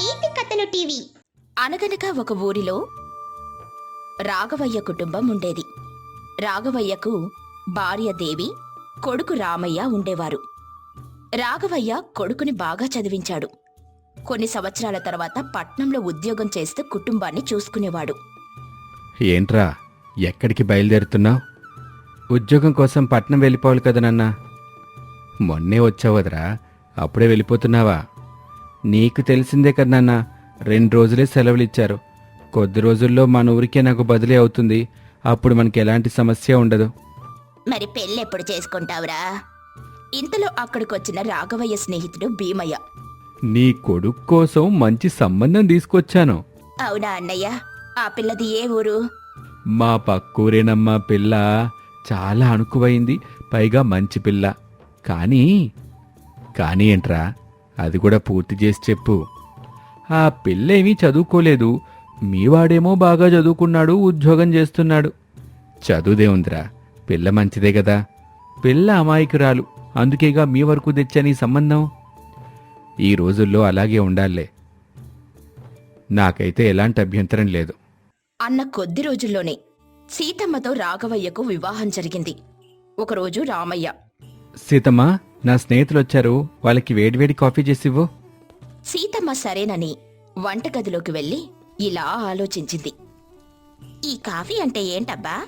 నీతి కథలు టీవీ. అనగనగా ఒక ఊరిలో రాఘవయ్య కుటుంబం ఉండేది. రాఘవయ్యకు భార్య దేవి కొడుకు రామయ్య ఉండేవారు. రాఘవయ్య కొడుకుని బాగా చదివించాడు. కొన్ని సంవత్సరాల తర్వాత పట్నంలో ఉద్యోగం చేస్తూ కుటుంబాన్ని చూసుకునేవాడు. ఏంట్రా ఎక్కడికి బయలుదేరుతున్నావు? ఉద్యోగం కోసం పట్నం వెళ్ళిపోవాలి కదా నాన్న. మొన్నే వచ్చావు కదరా అప్పుడే వెళ్ళిపోతున్నావా? నీకు తెలిసిందే కదా నాన్న రెండు రోజులే సెలవులు ఇచ్చారు కొద్ది రోజుల్లో మన ఊరికే నాకు బదిలీ అవుతుంది. అప్పుడు మనకి ఎలాంటి సమస్య ఉండదు. మరి పెళ్ళెప్పుడు చేసుకుంటావురా? ఇంతలో అక్కడికొచ్చిన రాఘవయ్య స్నేహితుడు భీమయ్య. నీ కొడుకు కోసం మంచి సంబంధం తీసుకొచ్చాను. అవునా అన్నయ్య? ఆ పిల్లది ఏ ఊరు? మా పక్కూరేనమ్మా పిల్ల చాలా అణుకువైంది పైగా మంచి పిల్ల. కానీ కానీ ఏంట్రా? అది కూడా పూర్తి చేసి చెప్పు. ఆ పిల్లేమీ చదువుకోలేదు. మీవాడేమో బాగా చదువుకున్నాడు ఉద్యోగం చేస్తున్నాడు. చదువుదే ఉందిరా. పిల్ల మంచిదే కదా. పిల్ల అమాయకురాలు. అందుకేగా మీ వరకు తెచ్చని సంబంధం? ఈ రోజుల్లో అలాగే ఉండాలే. నాకైతే ఎలాంటి అభ్యంతరం లేదు. అన్న కొద్ది రోజుల్లోనే సీతమ్మతో రాఘవయ్యకు వివాహం జరిగింది. ఒకరోజు రామయ్య సీతమ్మ నా స్నేహితులు వచ్చారు వాళ్ళకి వేడివేడి కాఫీ చేసివ్వు. సీతమ్మ సరేనని వంటగదిలోకి వెళ్ళి ఇలా ఆలోచించింది. ఈ కాఫీ అంటే ఏంటబ్బా?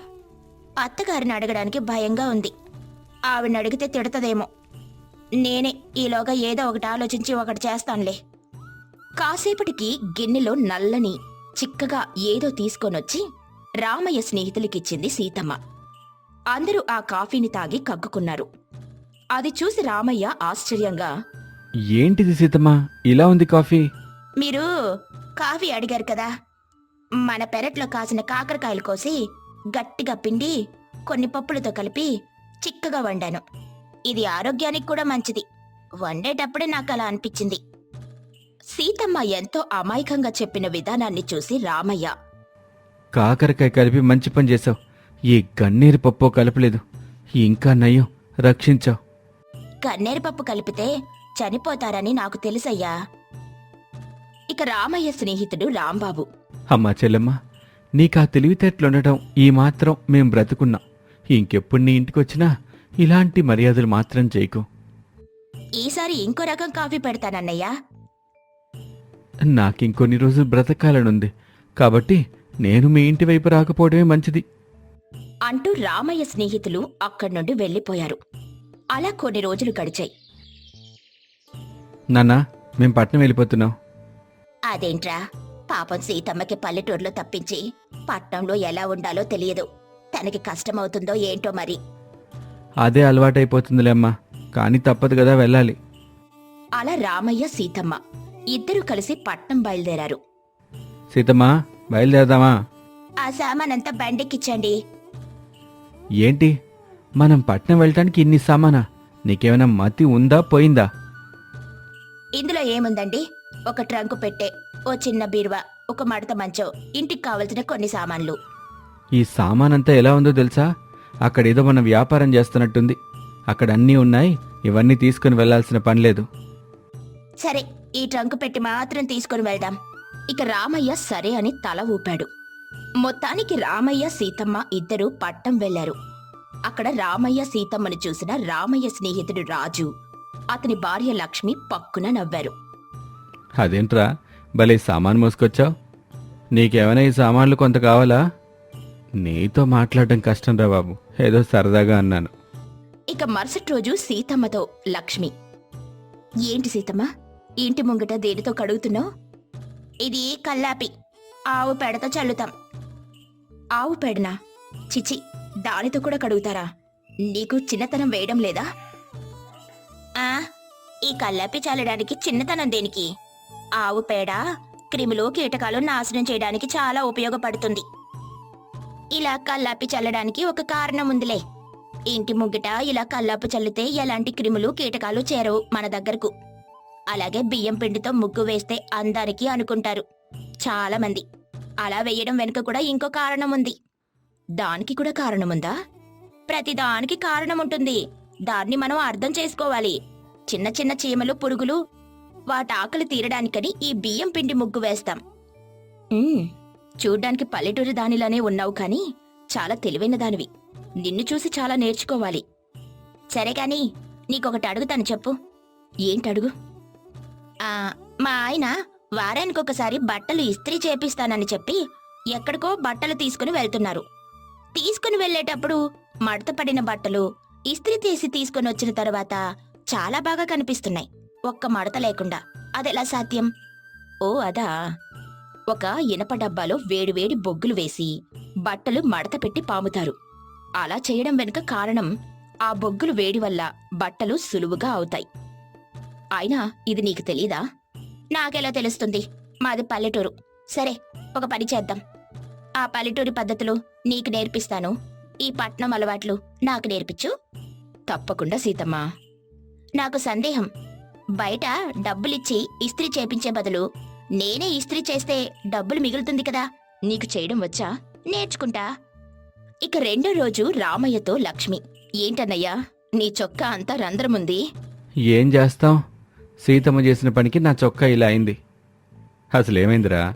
అత్తగారిని అడగడానికి భయంగా ఉంది. ఆవిడని అడిగితే తిడతదేమో. నేనే ఈలోగా ఏదో ఒకటి ఆలోచించి ఒకటి చేస్తానులే. కాసేపటికి గిన్నెలో నల్లని చిక్కగా ఏదో తీసుకొనొచ్చి రామయ్య స్నేహితులకిచ్చింది సీతమ్మ. అందరూ ఆ కాఫీని తాగి కగ్గుకున్నారు. అది చూసి రామయ్య ఆశ్చర్యంగా ఏంటిది సీతమ్మ? ఇలా ఉంది కాఫీ? మీరు కాఫీ అడిగారు కదా. మన పెరట్లో కాసిన కాకరకాయలు కోసి గట్టిగా పిండి కొన్ని పప్పులతో కలిపి చిక్కగా వండాను. ఇది ఆరోగ్యానికి కూడా మంచిది. వండేటప్పుడే నాకు అలా అనిపించింది. సీతమ్మ ఎంతో అమాయకంగా చెప్పిన విధానాన్ని చూసి రామయ్య కాకరకాయ కలిపి మంచి పని చేసావు ఈ గన్నేరు పప్పు కలపలేదు. ఇంకా నయ్యం రక్షించావు. కన్నేరు పప్పు కలిపితే చనిపోతారని నాకు తెలుసయ్యా. ఇక రామయ్య స్నేహితుడు రాంబాబు. అమ్మా చెల్లెమ్మ నీకు తెలివితేటలుండటం ఈ మాత్రం మేం బ్రతుకున్నాం. ఇంకెప్పుడు నీ ఇంటికొచ్చినా ఇలాంటి మర్యాదలు మాత్రం చేయకు. ఈసారి ఇంకో రకం కాఫీ పెడతానన్నయ్యా. నాకింకొన్ని రోజులు బ్రతకాలనుంది. కాబట్టి నేను మీ ఇంటి వైపు రాకపోవడమే మంచిది. అంటూ రామయ్య స్నేహితులు అక్కడి నుండి వెళ్ళిపోయారు. అలా కొన్ని రోజులు గడిచాయి. నాన్నా మేం పట్నం వెళ్ళిపోతున్నాం. అదేంట్రా? పాపం సీతమ్మకి పల్లెటూరులో తప్పించి పట్నంలో ఎలా ఉండాలో తెలియదు. తనకి కష్టమవుతుందో ఏంటో మరి. అదే అలవాటైపోతుందిలే అమ్మా. కానీ తప్పదు కదా వెళ్ళాలి. అలా రామయ్య సీతమ్మ ఇద్దరూ కలిసి పట్నం బయలుదేరారు. సీతమ్మ బయలుదేరదామా? ఆ సామానంతా బండెక్కించండి ఏంటి? మనం పట్నం వెళ్ళటానికి ఇన్ని సామానా? నీకేమైనా మతి ఉందా పోయిందా? ఇందులో ఏముందండి? ఒక ట్రంకు పెట్టే ఓ చిన్న బీరువా ఒక మడత మంచం ఇంటికి కావలసిన కొన్ని సామాన్లు. ఈ సామానంతా ఎలా ఉందో తెలుసా? అక్కడేదో మనం వ్యాపారం చేస్తున్నట్టుంది. అక్కడ అన్నీ ఉన్నాయి ఇవన్నీ తీసుకుని వెళ్ళాల్సిన పని లేదు. సరే ఈ ట్రంకు పెట్టి మాత్రం తీసుకుని వెళ్దాం. ఇక రామయ్య సరే అని తల ఊపాడు. మొత్తానికి రామయ్య సీతమ్మ ఇద్దరూ పట్టం వెళ్ళారు అక్కడ రామయ్య సీతమ్మను చూసిన రామయ్య స్నేహితుడు రాజు. అతని భార్య లక్ష్మి పక్కున నవ్వారు. అదేంట్రా? భలే సామాన్ మోసుకొచ్చావు. నీకేమైనా ఈ సామాన్లు కొంత కావాలా? నీతో మాట్లాడడం కష్టం రా బాబు. ఏదో సరదాగా అన్నాను. ఇక మరుసటి రోజు సీతమ్మతో లక్ష్మి. ఏంటి సీతమ్మ? ఇంటి ముంగట దేనితో కడుగుతున్నావు? ఇది కల్లాపి. ఆవు పేడతో చల్లుతాం. ఆవు పేడనా? చిచి దానితో కూడా కడుగుతారా? నీకు చిన్నతనం వేయడం లేదా? ఆ ఈ కల్లాపి చల్లడానికి చిన్నతనం దేనికి? ఆవు పేడ క్రిములు కీటకాలు నాశనం చేయడానికి చాలా ఉపయోగపడుతుంది. ఇలా కల్లాపి చల్లడానికి ఒక కారణం ఉందిలే. ఇంటి ముగ్గిట ఇలా కల్లాపు చల్లితే ఎలాంటి క్రిములు కీటకాలు చేరవు మన దగ్గరకు. అలాగే బియ్యం పిండితో ముగ్గు వేస్తే అందానికి అనుకుంటారు. చాలా మంది. అలా వేయడం వెనుక కూడా ఇంకో కారణం ఉంది. దానికి కూడా కారణముందా? ప్రతి దానికి కారణం ఉంటుంది దాన్ని మనం అర్థం చేసుకోవాలి. చిన్న చిన్న చీమలు పురుగులు వాటి ఆకలి తీరడానికని ఈ బియ్యం పిండి ముగ్గు వేస్తాం. ఉమ్, చూడ్డానికి పల్లెటూరి దానిలానే ఉన్నావు కానీ చాలా తెలివైన దానివి. నిన్ను చూసి చాలా నేర్చుకోవాలి. సరే కాని నీకొకటి అడుగుతాను చెప్పు. ఏంటడుగు? ఆ, మా ఆయన వారానికి ఒకసారి బట్టలు ఇస్త్రీ చేపిస్తానని చెప్పి ఎక్కడికో బట్టలు తీసుకుని వెళ్తున్నారు. తీసుకుని వెళ్ళేటప్పుడు మడత పడిన బట్టలు ఇస్త్రీ తీసి తీసుకుని వచ్చిన తర్వాత చాలా బాగా కనిపిస్తున్నాయి. ఒక్క మడత లేకుండా. అదెలా సాధ్యం? ఓ అదా. ఒక ఇనప డబ్బాలో వేడివేడి బొగ్గులు వేసి బట్టలు మడత పెట్టి పాముతారు. అలా చేయడం వెనుక కారణం ఆ బొగ్గులు వేడి వల్ల బట్టలు సులువుగా అవుతాయి. అయినా ఇది నీకు తెలీదా? నాకెలా తెలుస్తుంది? మాది పల్లెటూరు. సరే ఒక పని చేద్దాం. ఆ పల్లెటూరి పద్ధతులు నీకు నేర్పిస్తాను. ఈ పట్నం అలవాట్లు నాకు నేర్పించు. తప్పకుండా సీతమ్మ. నాకు సందేహం. బయట డబ్బులిచ్చి ఇస్త్రీ చేపించే బదులు నేనే ఇస్త్రీ చేస్తే డబ్బులు మిగులుతుంది కదా. నీకు చేయడం వచ్చా? నేర్చుకుంటా. ఇక రెండో రోజు రామయ్యతో లక్ష్మి. ఏంటన్నయ్యా నీ చొక్కా అంతా రంధ్రముంది ఏం చేస్తాం? సీతమ్మ చేసిన పనికి నా చొక్కా ఇలా అయింది. అసలేమైందిరా?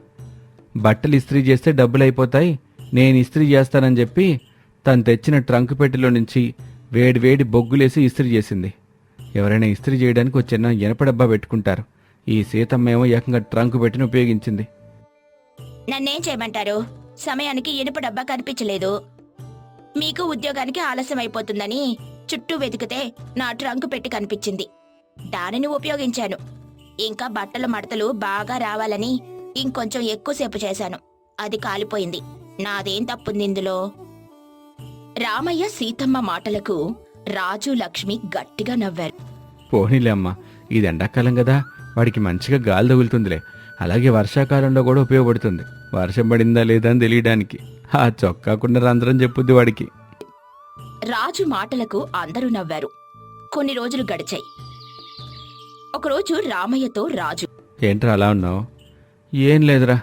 బట్టలు ఇస్త్రీ చేస్తే డబ్బులు అయిపోతాయి నేను ఇస్త్రీ చేస్తానని చెప్పి తను తెచ్చిన ట్రంక్ పెట్టెలో నుంచి వేడి వేడి బొగ్గులేసి ఇస్త్రీ చేసింది. ఎవరైనా ఇస్త్రీ చేయడానికి ఒక చిన్న ఇనప డబ్బా పెట్టుకుంటారు. ఈ సీతమ్మ ఏమో ఏకంగా ట్రంక్ పెట్టిని ఉపయోగించింది. నన్నేం చేయమంటారు? సమయానికి ఇనుప డబ్బా కనిపించలేదు. మీకు ఉద్యోగానికి ఆలస్యం అయిపోతుందని చుట్టూ వెతికితే నా ట్రంక్ పెట్టి కనిపించింది. దానిని ఉపయోగించాను. ఇంకా బట్టల మడతలు బాగా రావాలని ఇంకొంచెం ఎక్కువసేపు చేశాను. అది కాలిపోయింది. నాదేం తప్పుంది ఇందులో? రామయ్య సీతమ్మ మాటలకు రాజు లక్ష్మి గట్టిగా నవ్వారు. పోనీలే అమ్మా ఇది ఎండాకాలం కదా వాడికి మంచిగా గాలి తగులుతుందిలే. అలాగే వర్షాకాలంలో కూడా ఉపయోగపడుతుంది. వర్షం పడిందా లేదా అని తెలియడానికి. ఆ చొక్కాకుండా రంధ్రం చెప్పుద్ది వాడికి. రాజు మాటలకు అందరూ నవ్వారు. కొన్ని రోజులు గడిచాయి. ఒకరోజు రామయ్యతో రాజు ఏంట్రా అలా ఉన్నావు? ఏం లేదురా.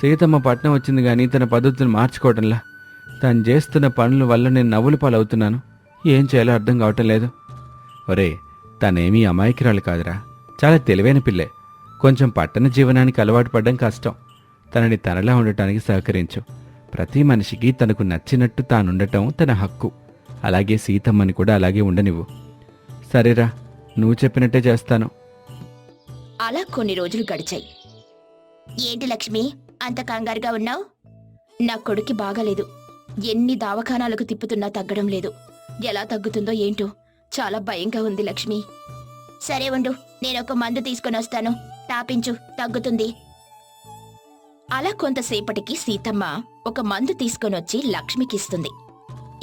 సీతమ్మ పట్నం వచ్చింది కానీ తన పద్ధతులు మార్చుకోవటంలా. తను చేస్తున్న పనుల వల్ల నేను నవ్వుల పాలవుతున్నాను. ఏం చేయాలో అర్థం కావటం లేదు. ఒరే తనేమీ అమాయకురాలు కాదురా. చాలా తెలివైన పిల్లే. కొంచెం పట్టణ జీవనానికి అలవాటు పడడం కష్టం. తనని తనలా ఉండటానికి సహకరించు. ప్రతి మనిషికి తనకు నచ్చినట్టు తానుండటం తన హక్కు. అలాగే సీతమ్మని కూడా అలాగే ఉండనివ్వు. సరేరా నువ్వు చెప్పినట్టే చేస్తాను. అలా కొన్ని రోజులు గడిచాయి. ఏంటి లక్ష్మి? అంత కంగారుగా ఉన్నావు? నా కొడుక్కి బాగాలేదు. ఎన్ని దావఖానాలకు తిప్పుతున్నా తగ్గడం లేదు. ఎలా తగ్గుతుందో ఏంటో చాలా భయంగా ఉంది లక్ష్మి. సరే ఉండు నేనొక మందు తీసుకొని వస్తాను. తాపించు తగ్గుతుంది. అలా కొంతసేపటికి సీతమ్మ ఒక మందు తీసుకొనొచ్చి లక్ష్మికిస్తుంది.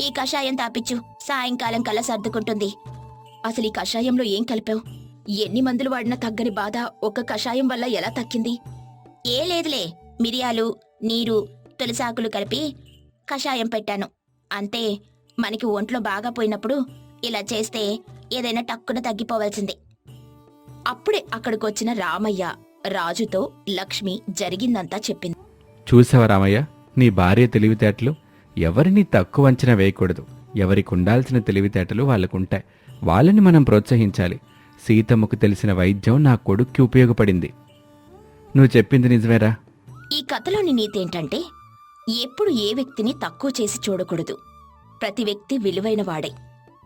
ఈ కషాయం తాపించు సాయంకాలం కల్లా సర్దుకుంటుంది. అసలు ఈ కషాయంలో ఏం కలిపావు? ఎన్ని మందులు వాడినా తగ్గని బాధ ఒక కషాయం వల్ల ఎలా తక్కింది? ఏ లేదులే. మిరియాలు నీరు తులసాకులు కలిపి కషాయం పెట్టాను. అంతే. మనకి ఒంట్లో బాగా పోయినప్పుడు ఇలా చేస్తే ఏదైనా టక్కున తగ్గిపోవాల్సిందే. అప్పుడే అక్కడికొచ్చిన రామయ్య రాజుతో లక్ష్మి జరిగిందంతా చెప్పింది. చూసావా రామయ్య? నీ భార్య తెలివితేటలు ఎవరిని తక్కువ అంచనా వేయకూడదు. ఎవరికి ఉండాల్సిన తెలివితేటలు వాళ్ళకుంటాయి. వాళ్ళని మనం ప్రోత్సహించాలి. సీతమ్మకు తెలిసిన వైద్యం నా కొడుక్కి ఉపయోగపడింది. నువ్వు చెప్పింది నిజమేరా? ఈ కథలోని నీతేంటంటే ఎప్పుడు ఏ వ్యక్తిని తక్కువ చేసి చూడకూడదు. ప్రతి వ్యక్తి విలువైన వాడే.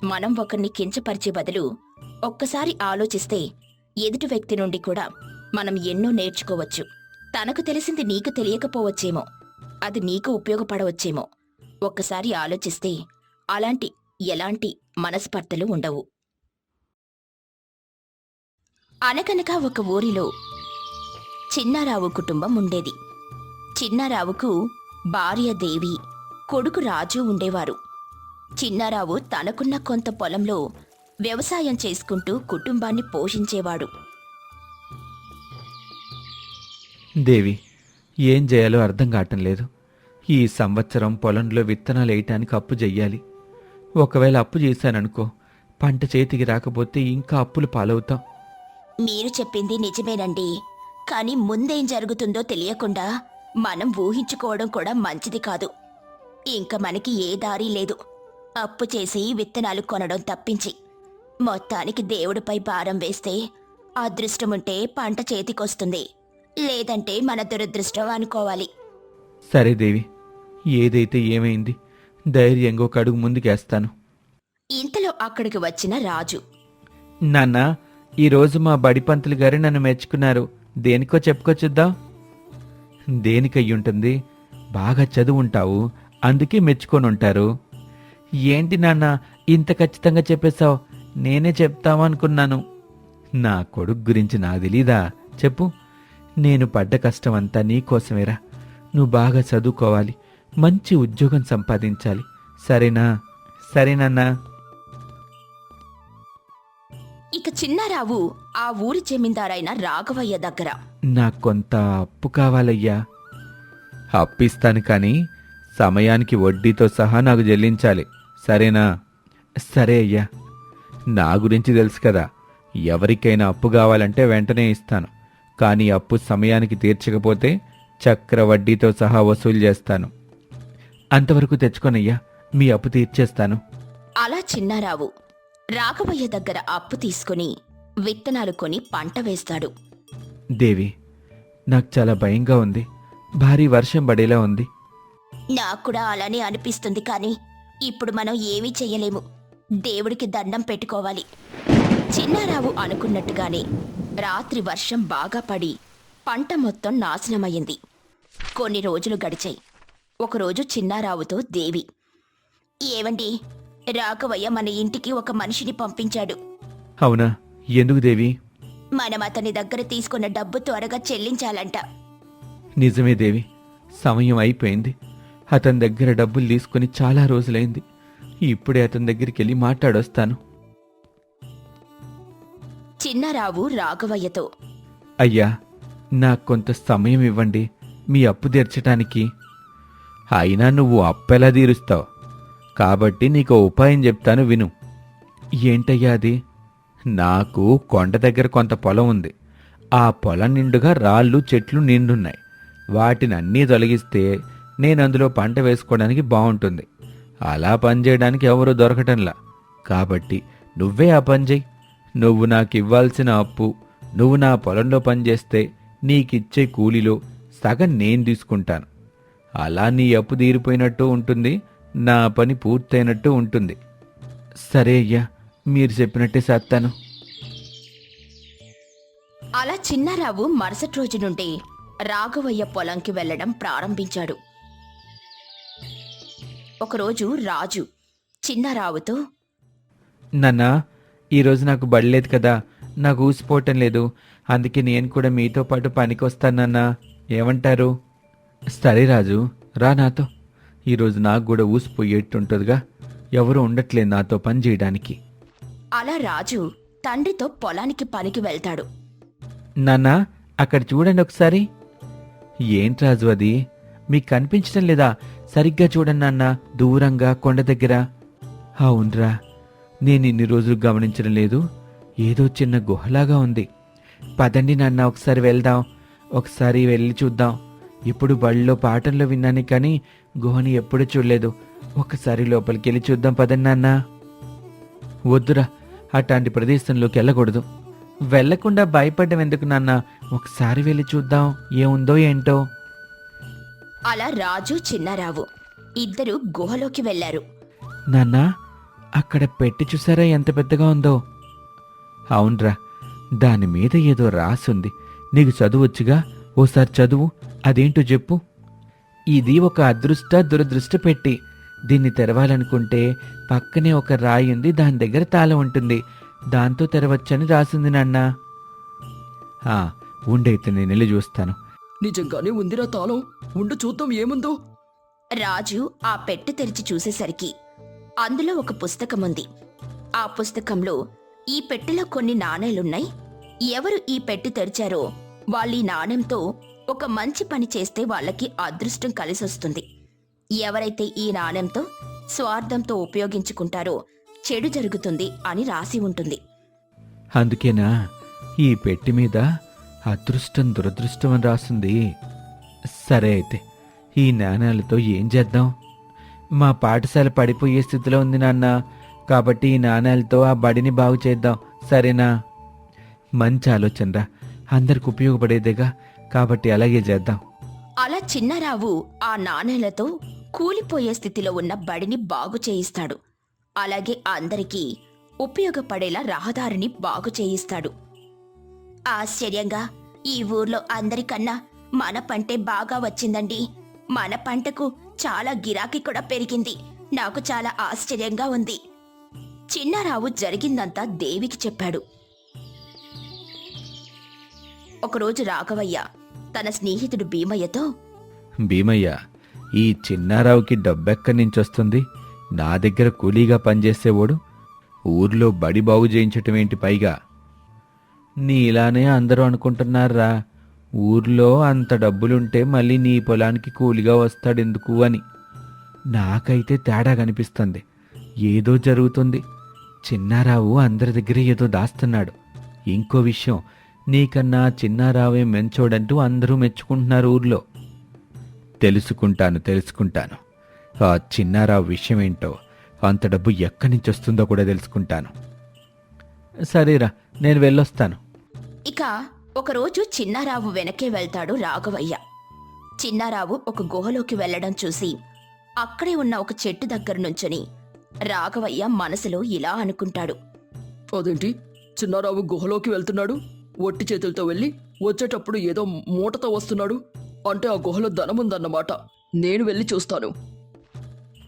మనం ఒకరిని కించపరిచే బదులు ఒక్కసారి ఆలోచిస్తే ఎదుటి వ్యక్తి నుండి కూడా మనం ఎన్నో నేర్చుకోవచ్చు. తనకు తెలిసింది నీకు తెలియకపోవచ్చేమో అది నీకు ఉపయోగపడవచ్చేమో. ఒక్కసారి ఆలోచిస్తే అలాంటి ఎలాంటి మనస్పర్ధలు ఉండవు. అనగనగా ఒక ఊరిలో చిన్నారావు కుటుంబం ఉండేది. చిన్నారావుకు భార్య దేవి కొడుకు రాజు ఉండేవారు. చిన్నారావు తనకున్న కొంత పొలంలో వ్యవసాయం చేసుకుంటూ కుటుంబాన్ని పోషించేవాడు. దేవి ఏం చేయాలో అర్థం కావటం లేదు. ఈ సంవత్సరం పొలంలో విత్తనాలు వేయటానికి అప్పు చెయ్యాలి. ఒకవేళ అప్పు చేశాననుకో పంట చేతికి రాకపోతే ఇంకా అప్పులు పాలవుతాం. మీరు చెప్పింది నిజమేనండి. కానీ ముందేం జరుగుతుందో తెలియకుండా మనం ఊహించుకోవడం కూడా మంచిది కాదు. ఇంక మనకి ఏ దారి లేదు. అప్పు చేసి విత్తనాలు కొనడం తప్పించి. మొత్తానికి దేవుడిపై భారం వేస్తే అదృష్టం ఉంటే పంట చేతికొస్తుంది. లేదంటే మన దురదృష్టం అనుకోవాలి. సరే దేవి ఏదైతే ఏమైంది ధైర్యంగా ఒక అడుగు ముందుకేస్తాను. ఇంతలో అక్కడికి వచ్చిన రాజు. నాన్న ఈరోజు మా బడి పంతులు గారు నన్ను మెచ్చుకున్నారు. దేనికో చెప్పుకొచ్చుద్దాం? దేనికయ్యుంటుంది? బాగా చదువుంటావు అందుకే మెచ్చుకొని ఉంటారు ఏంటి నాన్న ఇంత ఖచ్చితంగా చెప్పేశావు? నేనే చెప్తామనుకున్నాను నా కొడుకు గురించి నా తెలీదా? చెప్పు. నేను పడ్డ కష్టమంతా నీకోసమేరా నువ్వు బాగా చదువుకోవాలి మంచి ఉద్యోగం సంపాదించాలి. సరేనా? సరేనన్నా ఇక చిన్నారావు ఆ ఊరి జమీందారైన రాఘవయ్య దగ్గర. నాకు కొంత అప్పు కావాలయ్యా. అప్పిస్తాను కానీ సమయానికి వడ్డీతో సహా నాకు చెల్లించాలి. సరేనా? సరే అయ్యా. నా గురించి తెలుసు కదా. ఎవరికైనా అప్పు కావాలంటే వెంటనే ఇస్తాను. కానీ అప్పు సమయానికి తీర్చకపోతే చక్ర వడ్డీతో సహా వసూలు చేస్తాను. అంతవరకు తెచ్చుకోనయ్యా. మీ అప్పు తీర్చేస్తాను. అలా చిన్నారావు రాఘవయ్య దగ్గర అప్పు తీసుకుని విత్తనాలు కొని పంట వేస్తాడు. దేవి నాకు చాలా భయంగా ఉంది. భారీ వర్షం పడేలా ఉంది. నాకు కూడా అలానే అనిపిస్తుంది కానీ ఇప్పుడు మనం ఏమీ చెయ్యలేము. దేవుడికి దండం పెట్టుకోవాలి. చిన్నారావు అనుకున్నట్టుగానే రాత్రి వర్షం బాగా పడి పంట మొత్తం నాశనమయ్యింది. కొన్ని రోజులు గడిచాయి. ఒకరోజు చిన్నారావుతో దేవి ఏవండి రాఘవయ్య మన ఇంటికి ఒక మనిషిని పంపించాడు. అవునా? ఎందుకు దేవి? మనం అతని దగ్గర తీసుకున్న డబ్బు త్వరగా చెల్లించాలంట. నిజమే దేవి. సమయం అయిపోయింది. అతని దగ్గర డబ్బులు తీసుకుని చాలా రోజులైంది. ఇప్పుడే అతని దగ్గరికి వెళ్ళి మాట్లాడొస్తాను. చిన్నారావు రాఘవయ్యతో. అయ్యా నాకు కొంత సమయం ఇవ్వండి. మీ అప్పు తీర్చటానికి. అయినా నువ్వు అప్పెలా తీరుస్తావు? కాబట్టి నీకు ఉపాయం చెప్తాను విను. ఏంటయ్యా అది? నాకు కొండ దగ్గర కొంత పొలం ఉంది. ఆ పొలం నిండుగా రాళ్ళు చెట్లు నిండున్నాయి. వాటిని అన్నీ తొలగిస్తే నేను అందులో పంట వేసుకోవడానికి బాగుంటుంది. అలా పనిచేయడానికి ఎవరూ దొరకటంలా. కాబట్టి నువ్వే ఆ పని చెయ్యి. నువ్వు నాకు ఇవ్వాల్సిన అప్పు నువ్వు నా పొలంలో పనిచేస్తే నీకిచ్చే కూలీలో సగం నేను తీసుకుంటాను. అలా నీ అప్పు తీరిపోయినట్టు ఉంటుంది. నా పని పూర్తయినట్టు ఉంటుంది. సరే అయ్యా మీరు చెప్పినట్టే చేస్తాను. అలా చిన్నారావు మరుసటి రోజు నుండి రాఘవయ్య పొలంకి వెళ్ళడం ప్రారంభించాడు. ఒకరోజు రాజు చిన్నారావుతో నాన్న ఈరోజు నాకు బడిలేదు కదా నాకు ఊసిపోవటం లేదు అందుకే నేను కూడా మీతో పాటు పనికి వస్తానన్నా ఏమంటారు? సరే రాజు రా నాతో. ఈరోజు నాకు కూడా ఊసిపోయేట్టుంటుందిగా ఎవరు ఉండట్లేదు నాతో పని చేయడానికి. అలా రాజు తండ్రితో పొలానికి పనికి వెళ్తాడు. నాన్న అక్కడ చూడండి ఒకసారి. ఏంటి రాజు అది? మీకు కనిపించడం లేదా? సరిగ్గా చూడండి నాన్న దూరంగా కొండ దగ్గర. అవునరా నేను ఇన్ని రోజులు గమనించడం లేదు. ఏదో చిన్న గుహలాగా ఉంది. పదండి నాన్న ఒకసారి వెళ్దాం. ఒకసారి వెళ్ళి చూద్దాం. ఇప్పుడు బడిలో పాటల్లో విన్నాను కానీ గుహని ఎప్పుడూ చూడలేదు. ఒకసారి లోపలికి వెళ్ళి చూద్దాం పదండి నాన్న. వద్దురా అట్లాంటి ప్రదేశంలోకి వెళ్ళకూడదు. వెళ్ళకుండా భయపడ్డం ఎందుకు నాన్న? ఒకసారి వెళ్ళి చూద్దాం ఏముందో ఏంటో. అలా రాజు చిన్నారావు ఇద్దరు గుహలోకి వెళ్ళారు నాన్న అక్కడ పెట్టి చూసారా ఎంత పెద్దగా ఉందో? అవునరా దాని మీద ఏదో రాసుంది. నీకు చదువొచ్చుగా ఓసారి చదువు అదేంటో చెప్పు. ఇది ఒక అదృష్ట దురదృష్ట పెట్టి. దీన్ని తెరవాలనుకుంటే పక్కనే ఒక రాయి ఉంది దాని దగ్గర తాళం ఉంటుంది. దాంతో తెరవచ్చని రాసింది నాన్న. ఆ, ఉండైతే నేను వెళ్ళి చూస్తాను. నిజంగానే ఉందిరా తాళం. ఉండు చూద్దాం ఏముందో. రాజు ఆ పెట్టె తెరిచి చూసేసరికి అందులో ఒక పుస్తకం ఉంది. ఆ పుస్తకంలో ఈ పెట్టెలో కొన్ని నాణేలున్నాయి. ఎవరు ఈ పెట్టి తెరిచారో వాళ్ళు ఈ నాణెంతో ఒక మంచి పని చేస్తే వాళ్ళకి అదృష్టం కలిసొస్తుంది. ఎవరైతే ఈ నాణ్యంతో స్వార్థంతో ఉపయోగించుకుంటారో చెడు జరుగుతుంది అని రాసి ఉంటుంది. అందుకేనా ఈ పెట్టి మీద అదృష్టం దురదృష్టం అని రాసింది సరే అయితే ఈ నాణాలతో ఏం చేద్దాం? మా పాఠశాల పడిపోయే స్థితిలో ఉంది నాన్న. కాబట్టి ఈ నాణాలతో ఆ బడిని బాగు చేద్దాం. సరేనా? మంచి ఆలోచనరా. అందరికి ఉపయోగపడేదేగా కాబట్టి అలాగే చేద్దాం. అలా చిన్నరావు ఆ నాణేలతో కూలిపోయే స్థితిలో ఉన్న బడిని బాగు చేయిస్తాడు. అలాగే అందరికీ ఉపయోగపడేలా రహదారిని బాగు చేయిస్తాడు. ఆశ్చర్యంగా ఈ ఊర్లో అందరికన్నా మన పంటే బాగా వచ్చిందండి. మన పంటకు చాలా గిరాకీ కూడా పెరిగింది. నాకు చాలా ఆశ్చర్యంగా ఉంది. చిన్నారావు జరిగిందంతా దేవికి చెప్పాడు. ఒకరోజు రాఘవయ్య తన స్నేహితుడు భీమయ్యతో భీమయ్య ఈ చిన్నారావుకి డబ్బెక్కడి నుంచి వస్తుంది నా దగ్గర కూలీగా పనిచేసేవాడు ఊర్లో బడి బాగు చేయించటం ఏంటి పైగా? నీ ఇలానే అందరూ అనుకుంటున్నారా? ఊర్లో అంత డబ్బులుంటే మళ్ళీ నీ పొలానికి కూలిగా వస్తాడెందుకు అని. నాకైతే తేడా కనిపిస్తుంది. ఏదో జరుగుతుంది. చిన్నారావు అందరి దగ్గర ఏదో దాస్తున్నాడు. ఇంకో విషయం నీకన్నా చిన్నారావే మెంచోడంటూ అందరూ మెచ్చుకుంటున్నారు ఊర్లో. తెలుసుకుంటాను తెలుసుకుంటాను. ఆ చిన్నారావు విషయం ఏంటో అంత డబ్బు ఎక్కడి నుంచి వస్తుందో కూడా తెలుసుకుంటాను. సరేరా నేను వెళ్ళొస్తాను. ఇక ఒకరోజు చిన్నారావు వెనకే వెళ్తాడు రాఘవయ్య. చిన్నారావు ఒక గుహలోకి వెళ్ళడం చూసి అక్కడే ఉన్న ఒక చెట్టు దగ్గర నుంచుని రాఘవయ్య మనసులో ఇలా అనుకుంటాడు. అదేంటి? చిన్నారావు గుహలోకి వెళ్తున్నాడు? ఒట్టి చేతులతో వెళ్ళి వచ్చేటప్పుడు ఏదో మూటతో వస్తున్నాడు. అంటే ఆ గుహలో ధనముందన్నమాట నేను వెళ్ళి చూస్తాను.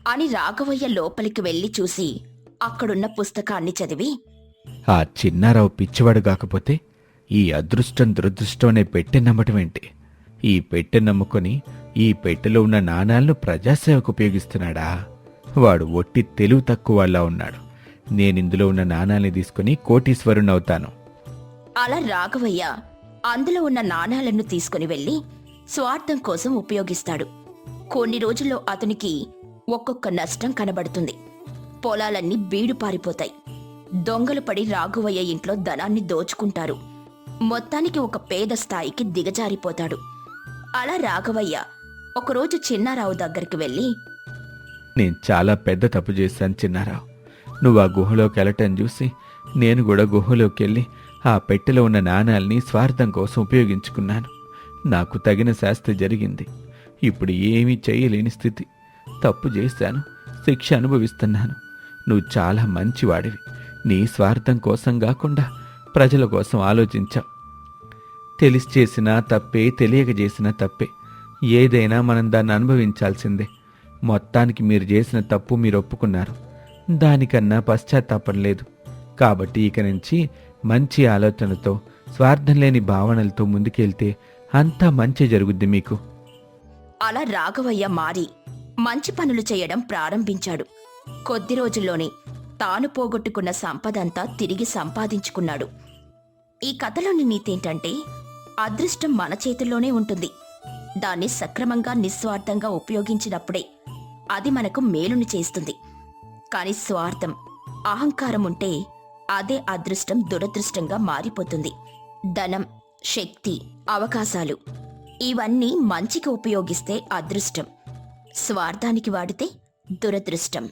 అని రాఘవయ్య లోపలికి వెళ్ళి చూసి అక్కడున్న పుస్తకాన్ని చదివి ఆ చిన్నారావు పిచ్చివాడు కాకపోతే ఈ అదృష్టం దురదృష్టం అనే పెట్టె నమ్మటం ఏంటి? ఈ పెట్టె నమ్ముకొని ఈ పెట్టెలో ఉన్న నాణాలను ప్రజాసేవకు ఉపయోగిస్తున్నాడా? వాడు ఒట్టి తెలివి తక్కువ వాళ్ళ ఉన్నాడు. నేనిందులో ఉన్న నాణాల్ని తీసుకుని కోటీశ్వరుని అవుతాను అలా రాఘవయ్య అందులో ఉన్న నాణాలను తీసుకుని వెళ్ళి స్వార్థం కోసం ఉపయోగిస్తాడు. కొన్ని రోజుల్లో అతనికి ఒక్కొక్క నష్టం కనబడుతుంది. పొలాలన్నీ బీడు పారిపోతాయి. దొంగలు పడి రాఘవయ్య ఇంట్లో ధనాన్ని దోచుకుంటారు. మొత్తానికి ఒక పేద స్థాయికి దిగజారిపోతాడు. అలా రాఘవయ్య ఒకరోజు చిన్నారావు దగ్గరికి వెళ్ళి నేను చాలా పెద్ద తప్పు చేశాను చిన్నారావు. నువ్వు ఆ గుహలోకి వెళ్ళటం చూసి నేను కూడా గుహలోకి వెళ్ళి ఆ పెట్టెలో ఉన్న నాణాల్ని స్వార్థం కోసం ఉపయోగించుకున్నాను. నాకు తగిన శాస్తి జరిగింది. ఇప్పుడు ఏమీ చేయలేని స్థితి. తప్పు చేశాను. శిక్ష అనుభవిస్తున్నాను. నువ్వు చాలా మంచివాడివి. నీ స్వార్థం కోసం కాకుండా ప్రజల కోసం ఆలోచించావు తెలిసి చేసినా తప్పే తెలియక చేసినా తప్పే. ఏదైనా మనం దాన్ని అనుభవించాల్సిందే. మొత్తానికి మీరు చేసిన తప్పు మీరు ఒప్పుకున్నారు. దానికన్నా పశ్చాత్తాపం లేదు. కాబట్టి ఇక నుంచి మంచి ఆలోచనతో స్వార్థం లేని భావనలతో ముందుకెళ్తే అంతా మంచి జరుగుద్ది మీకు. అలా రాఘవయ్య మారి మంచి పనులు చేయడం ప్రారంభించాడు. కొద్ది రోజుల్లోనే తాను పోగొట్టుకున్న సంపదంతా తిరిగి సంపాదించుకున్నాడు. ఈ కథలోని నీతేంటంటే అదృష్టం మన చేతుల్లోనే ఉంటుంది. దాన్ని సక్రమంగా నిస్వార్థంగా ఉపయోగించినప్పుడే అది మనకు మేలుని చేస్తుంది. కాని స్వార్థం అహంకారం ఉంటే అదే అదృష్టం దురదృష్టంగా మారిపోతుంది. ధనం శక్తి అవకాశాలు ఇవన్నీ మంచికి ఉపయోగిస్తే అదృష్టం. స్వార్థానికి వాడితే దురదృష్టం.